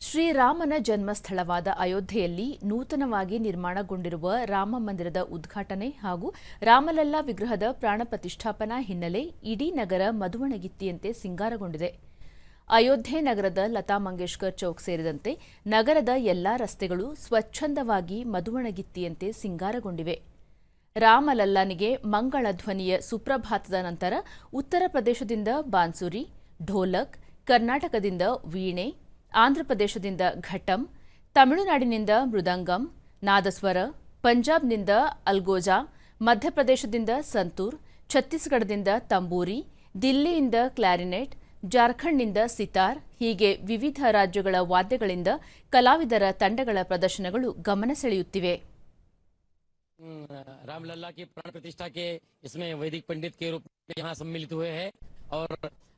ಶ್ರೀರಾಮನ ಜನ್ಮಸ್ಥಳವಾದ ಅಯೋಧ್ಯೆಯಲ್ಲಿ ನೂತನವಾಗಿ ನಿರ್ಮಾಣಗೊಂಡಿರುವ ರಾಮ ಮಂದಿರದ ಉದ್ಘಾಟನೆ ಹಾಗೂ ರಾಮಲಲ್ಲಾ ವಿಗ್ರಹದ ಪ್ರಾಣ ಪ್ರತಿಷ್ಠಾಪನಾ ಹಿನ್ನೆಲೆ ಇಡೀ ನಗರ ಮದುವಣಗಿತ್ತಿಯಂತೆ ಸಿಂಗಾರಗೊಂಡಿದೆ. ಅಯೋಧ್ಯೆ ನಗರದ ಲತಾ ಮಂಗೇಶ್ಕರ್ ಚೌಕ್ ಸೇರಿದಂತೆ ನಗರದ ಎಲ್ಲಾ ರಸ್ತೆಗಳು ಸ್ವಚ್ಛಂದವಾಗಿ ಮದುವಣಗಿತ್ತಿಯಂತೆ ಸಿಂಗಾರಗೊಂಡಿವೆ. ರಾಮಲಲ್ಲನಿಗೆ ಮಂಗಳ ಧ್ವನಿಯ ಸುಪ್ರಭಾತದ ನಂತರ ಉತ್ತರ ಪ್ರದೇಶದಿಂದ ಬಾನ್ಸುರಿ, ಢೋಲಕ್, ಕರ್ನಾಟಕದಿಂದ ವೀಣೆ ಆಂಧ್ರಪ್ರದೇಶದಿಂದ ಘಟಂ ತಮಿಳುನಾಡಿನಿಂದ ಮೃದಂಗಂ ನಾದಸ್ವರ ಪಂಜಾಬ್ನಿಂದ ಅಲ್ಗೋಜಾ ಮಧ್ಯಪ್ರದೇಶದಿಂದ ಸಂತೂರ್ ಛತ್ತೀಸ್ಗಢದಿಂದ ತಂಬೂರಿ ದಿಲ್ಲಿಯಿಂದ ಕ್ಲಾರಿನೆಟ್ ಜಾರ್ಖಂಡ್ನಿಂದ ಸಿತಾರ್ ಹೀಗೆ ವಿವಿಧ ರಾಜ್ಯಗಳ ವಾದ್ಯಗಳಿಂದ ಕಲಾವಿದರ ತಂಡಗಳ ಪ್ರದರ್ಶನಗಳು ಗಮನ ಸೆಳೆಯುತ್ತಿವೆ हम्म, रामलला की प्राण प्रतिष्ठा के इसमें वैदिक पंडित के रूप में यहाँ सम्मिलित हुए हैं और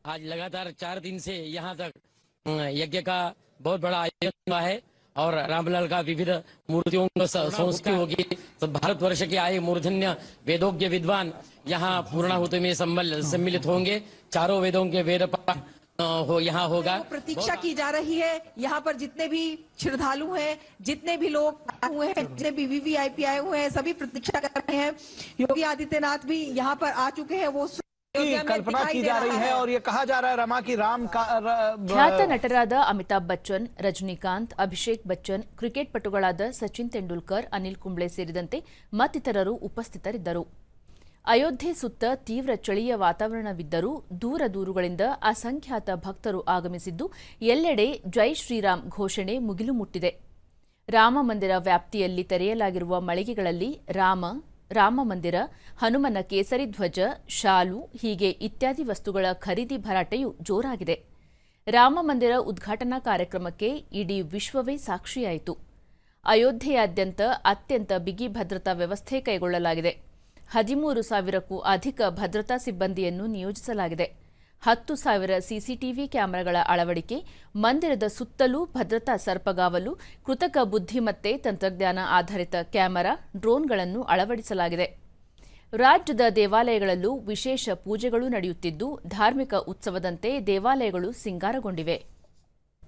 आज लगातार चार दिन से यहाँ तक हम्म, यज्ञ का बहुत बड़ा आयोजन हुआ है और रामलाल का विविध मूर्तियों का संस्कृति होगी। तो भारतवर्ष के आए मूर्धन्य वेदोज्ञ विद्वान यहाँ पूर्णाहुति में सम्मल- सम्मिलित होंगे। चारों वेदों के वेद पाठ हो यहाँ होगा। तो प्रतीक्षा की जा रही है। यहाँ पर जितने भी श्रद्धालु हैं जितने भी लोग आए हुए हैं जितने भी वीवीआईपी आए हुए हैं सभी प्रतीक्षा कर रहे हैं। योगी आदित्यनाथ भी यहाँ पर आ चुके हैं। वो की अयोध्या में कल्पना दिखाई की दे जा रहा रही है और ये कहा जा रहा है रमा की राम का र- ಖ್ಯಾತ ನಟರಾದ ಅಮಿತಾಬ್ ಬಚ್ಚನ್ ರಜನಿಕಾಂತ್ ಅಭಿಷೇಕ್ ಬಚ್ಚನ್ ಕ್ರಿಕೆಟ್ ಪಟುಗಳಾದ ಸಚಿನ್ ತೆಂಡೂಲ್ಕರ್ ಅನಿಲ್ ಕುಂಬ್ಳೆ ಸೇರಿದಂತೆ ಮತ್ತಿತರರು ಉಪಸ್ಥಿತರಿದ್ದರು ಅಯೋಧ್ಯೆ ಸುತ್ತ ತೀವ್ರ ಚಳಿಯ ವಾತಾವರಣವಿದ್ದರೂ ದೂರ ದೂರುಗಳಿಂದ ಅಸಂಖ್ಯಾತ ಭಕ್ತರು ಆಗಮಿಸಿದ್ದು ಎಲ್ಲೆಡೆ ಜೈ ಶ್ರೀರಾಮ್ ಘೋಷಣೆ ಮುಗಿಲು ಮುಟ್ಟಿದೆ ರಾಮ ಮಂದಿರ ವ್ಯಾಪ್ತಿಯಲ್ಲಿ ತೆರೆಯಲಾಗಿರುವ ಮಳಿಗೆಗಳಲ್ಲಿ ರಾಮ ರಾಮ ಮಂದಿರ, ಹನುಮನ ಕೇಸರಿ ಧ್ವಜ, ಶಾಲು, ಹೀಗೆ ಇತ್ಯಾದಿ ವಸ್ತುಗಳ ಖರೀದಿ ಭರಾಟೆಯು ಜೋರಾಗಿದೆ. ರಾಮ ಮಂದಿರ ಉದ್ಘಾಟನಾ ಕಾರ್ಯಕ್ರಮಕ್ಕೆ ಇಡೀ ವಿಶ್ವವೇ ಸಾಕ್ಷಿಯಾಯಿತು. ಅಯೋಧ್ಯೆಯಾದ್ಯಂತ ಅತ್ಯಂತ ಬಿಗಿ ಭದ್ರತಾ ವ್ಯವಸ್ಥೆ ಕೈಗೊಳ್ಳಲಾಗಿದೆ. ಹದಿಮೂರು ಸಾವಿರಕ್ಕೂ ಅಧಿಕ ಭದ್ರತಾ ಸಿಬ್ಬಂದಿಯನ್ನು ನಿಯೋಜಿಸಲಾಗಿದೆ. ಹತ್ತು ಸಾವಿರ ಸಿಸಿಟಿವಿ ಕ್ಯಾಮೆರಾಗಳ ಅಳವಡಿಕೆ, ಮಂದಿರದ ಸುತ್ತಲೂ ಭದ್ರತಾ ಸರ್ಪಗಾವಲು, ಕೃತಕ ಬುದ್ಧಿಮತ್ತೆ ತಂತ್ರಜ್ಞಾನ ಆಧಾರಿತ ಕ್ಯಾಮೆರಾ, ಡ್ರೋನ್ಗಳನ್ನು ಅಳವಡಿಸಲಾಗಿದೆ. ರಾಜ್ಯದ ದೇವಾಲಯಗಳಲ್ಲೂ ವಿಶೇಷ ಪೂಜೆಗಳು ನಡೆಯುತ್ತಿದ್ದು, ಧಾರ್ಮಿಕ ಉತ್ಸವದಂತೆ ದೇವಾಲಯಗಳು ಸಿಂಗಾರಗೊಂಡಿವೆ.